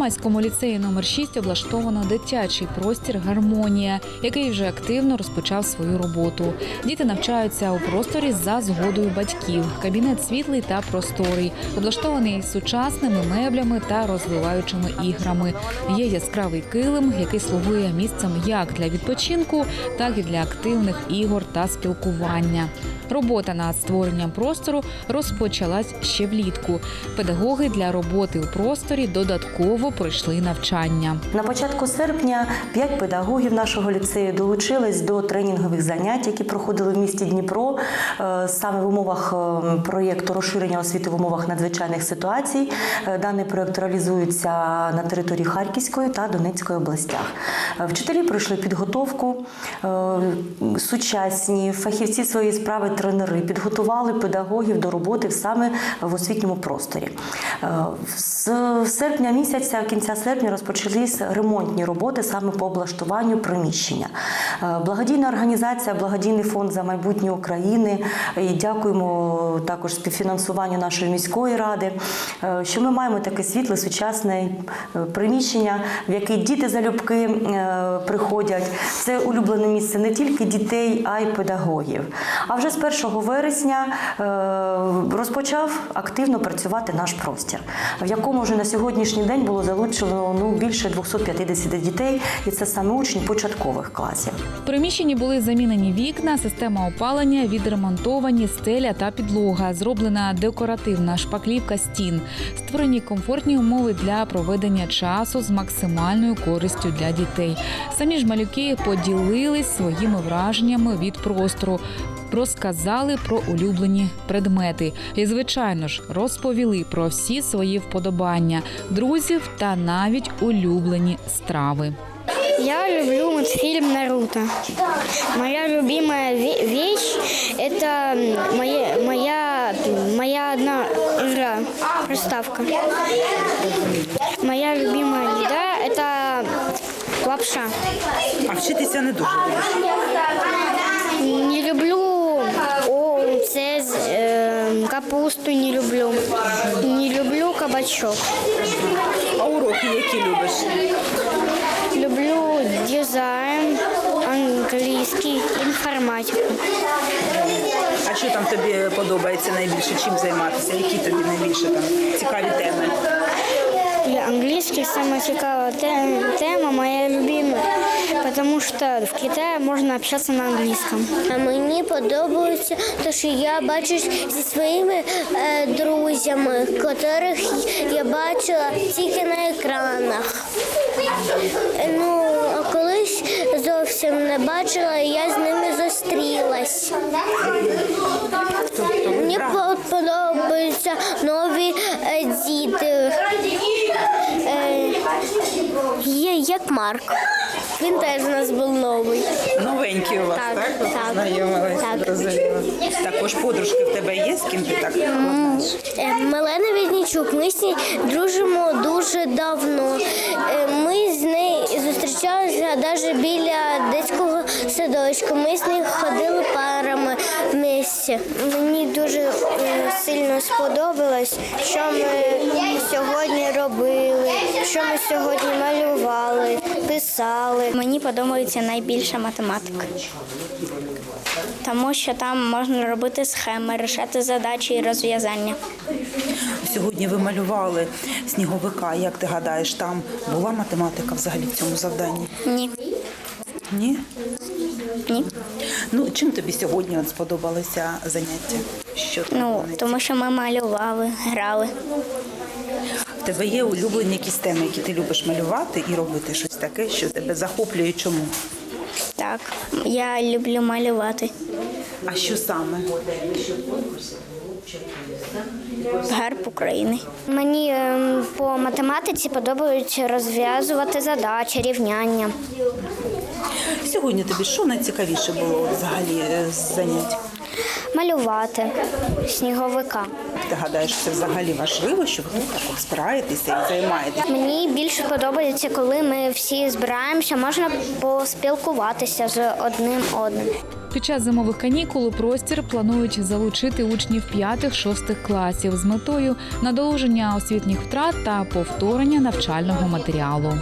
В Первомайському ліцеї номер 6 облаштовано дитячий простір Гармонія, який вже активно розпочав свою роботу. Діти навчаються у просторі за згодою батьків. Кабінет світлий та просторий, облаштований сучасними меблями та розвиваючими іграми. Є яскравий килим, який слугує місцем як для відпочинку, так і для активних ігор та спілкування. Робота над створенням простору розпочалась ще влітку. Педагоги для роботи у просторі додатково пройшли навчання. На початку серпня п'ять педагогів нашого ліцею долучились до тренінгових занять, які проходили в місті Дніпро е, саме в умовах е, проєкту розширення освіти в умовах надзвичайних ситуацій. Е, Даний проєкт реалізується на території Харківської та Донецької областях. Вчителі пройшли підготовку, сучасні фахівці своєї справи, тренери підготували педагогів до роботи саме в освітньому просторі. З серпня місяця, кінця серпня, розпочались ремонтні роботи саме по облаштуванню приміщення. Е, Благодійна організація, благодійний фонд за майбутнє України. І дякуємо також співфінансуванню нашої міської ради, е, що ми маємо таке світле, сучасне е, приміщення, в яке діти залюбки приходять. Це улюблене місце не тільки дітей, а й педагогів. А вже з 1 вересня розпочав активно працювати наш простір, в якому вже на сьогоднішній день було залучено ну, більше 250 дітей, і це саме учні початкових класів. В приміщенні були замінені вікна, система опалення, відремонтовані стеля та підлога, зроблена декоративна шпаклівка стін, створені комфортні умови для проведення часу з максимальною користю для дітей. Самі ж малюки поділились своїми враженнями від простору. Розказали про улюблені предмети і, звичайно ж, розповіли про всі свої вподобання, друзів та навіть улюблені страви. Я люблю мультфильм Наруто. Моя любимая ве- вещь – это моя, моя, моя одна игра, приставка. Моя любимая еда – это лапша. А вчитися не дуже. Не люблю цез, э, капусту не люблю. Не люблю кабачок. А уроки які любиш? Люблю дизайн, английский, информатику. А що там тобі подобається найбільше? Чим займатися? Які тобі найбільше там цікаві теми? Английских цікава тема моя любимая, потому что в Китае можно общаться на английском. А мені подобається те, що я бачу зі своїми е, друзями, котрих я бачила тільки на екранах. Е, Ну, а колись зовсім не бачила, і я з ними зустрілась. Мені по- подобаються нові є як Марк. Він теж у нас був новий. Новенькі у вас, Так, так? Ви так. познайомилися, Так. зрозуміло. Також подружки в тебе є, з ким ти так? Е, Мелена Візнічук, ми з нею дружимо дуже давно. Е, Ми з нею зустрічалися навіть біля дитячого садочку. Ми з нею ходили парами. Мені е, сильно сподобалось, що ми сьогодні робили, що ми сьогодні малювали, писали. Мені подобається найбільше математика. Тому що там можна робити схеми, рішати задачі і розв'язання. Сьогодні ви малювали сніговика. Як ти гадаєш, там була математика взагалі в цьому завданні? Ні. Ні? Ні. Ну, чим тобі сьогодні от сподобалися заняття? Що Ну, тому що ми малювали, грали. В тебе є улюблені якісь теми, які ти любиш малювати і робити щось таке, що тебе захоплює чому? Так, я люблю малювати. А що саме? Герб України. Мені ем, по математиці подобається розв'язувати задачі, рівняння. Сьогодні тобі що найцікавіше було взагалі е, з занять? малювати сніговика. Ти гадаєш, це взагалі важливо, що ви тут так от збираєтеся і займаєтесь? Мені більше подобається, коли ми всі збираємося, можна поспілкуватися з одним одним. Під час зимових канікул у простір планують залучити учнів 5-6 класів з метою надолуження освітніх втрат та повторення навчального матеріалу.